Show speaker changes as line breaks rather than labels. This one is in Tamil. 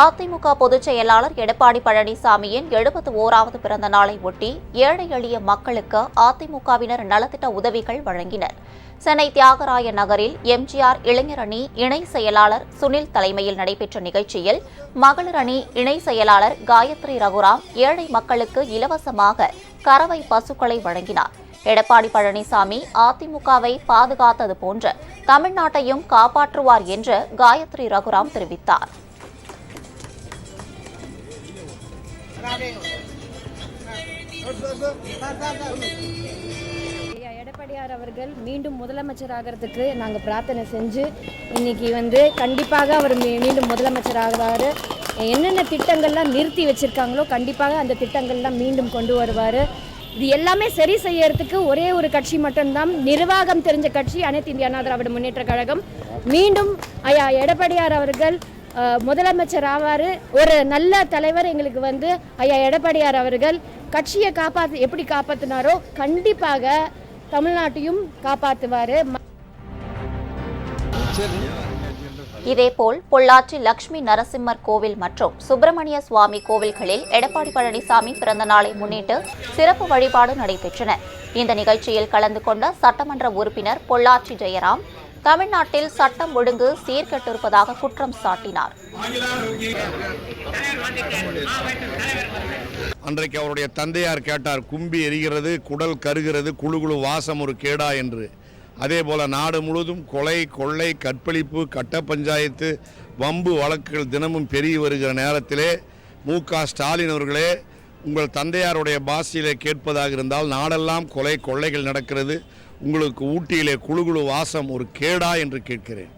அதிமுக பொதுச் செயலாளர் எடப்பாடி பழனிசாமியின் எழுபத்து ஓராவது பிறந்த நாளை ஒட்டி ஏழை எளிய மக்களுக்கு அதிமுகவினர் நலத்திட்ட உதவிகள் வழங்கினர். சென்னை தியாகராய நகரில் எம்ஜிஆர் இளைஞர் அணி இணை செயலாளர் சுனில் தலைமையில் நடைபெற்ற நிகழ்ச்சியில் மகளிர் அணி இணை செயலாளர் காயத்ரி ரகுராம் ஏழை மக்களுக்கு இலவசமாக கறவை பசுக்களை வழங்கினார். எடப்பாடி பழனிசாமி அதிமுகவை பாதுகாத்தது போன்று தமிழ்நாட்டையும் காப்பாற்றுவார் என்று காயத்ரி ரகுராம் தெரிவித்தார்.
எடப்பாடியார் அவர்கள் மீண்டும் முதலமைச்சர் ஆகிறதுக்கு நாங்கள் பிரார்த்தனை செஞ்சு இன்னைக்கு வந்து கண்டிப்பாக அவர் மீ- மீண்டும் முதலமைச்சர் ஆகிறாரு என்னென்ன திட்டங்கள்லாம் நிறுத்தி வச்சுருக்காங்களோ கண்டிப்பாக அந்த திட்டங்கள்லாம் மீண்டும் கொண்டு வருவார். இது எல்லாமே சரி செய்யறதுக்கு ஒரே ஒரு கட்சி மட்டும்தான் நிர்வாகம் தெரிஞ்ச கட்சி அனைத்து இந்திய அண்ணா திராவிட முன்னேற்ற கழகம். மீண்டும் ஐயா எடப்பாடியார் அவர்கள் முதலமைச்சர் ஆவார். ஒரு நல்ல தலைவர் எங்களுக்கு வந்து ஐயா எடப்பாடியார் அவர்கள். கட்சியை காப்பாத்து எப்படி காப்பாற்றினாரோ கண்டிப்பாக தமிழ்நாட்டையும் காப்பாற்றுவார்
இதேபோல் பொள்ளாச்சி லட்சுமி நரசிம்மர் கோவில் மற்றும் சுப்பிரமணிய சுவாமி கோவில்களில் எடப்பாடி பழனிசாமி பிறந்த நாளை முன்னிட்டு சிறப்பு வழிபாடு நடைபெற்றன. இந்த நிகழ்ச்சியில் கலந்து கொண்ட சட்டமன்ற உறுப்பினர் பொள்ளாச்சி ஜெயராம் தமிழ்நாட்டில் சட்டம் ஒழுங்கு சீர்கெட்டிருப்பதாக குற்றம் சாட்டினார்.
அன்றைக்கு அவருடைய தந்தையார் கேட்டார் கும்பி எரிகிறது குடல் கருகிறது குழு குழு வாசம் ஒரு கேடா என்று. அதே போல நாடு முழுவதும் கொலை கொள்ளை கற்பழிப்பு கட்ட பஞ்சாயத்து வம்பு வழக்குகள் தினமும் பெருகி வருகிற நேரத்திலே மு க ஸ்டாலின் அவர்களே உங்கள் தந்தையாருடைய பாஷையில் கேட்பதாக இருந்தால் நாடெல்லாம் கொலை கொள்ளைகள் நடக்கிறது. உங்களுக்கு ஊட்டியிலே குழு குழு வாசம் ஒரு கேடா என்று கேட்கிறேன்.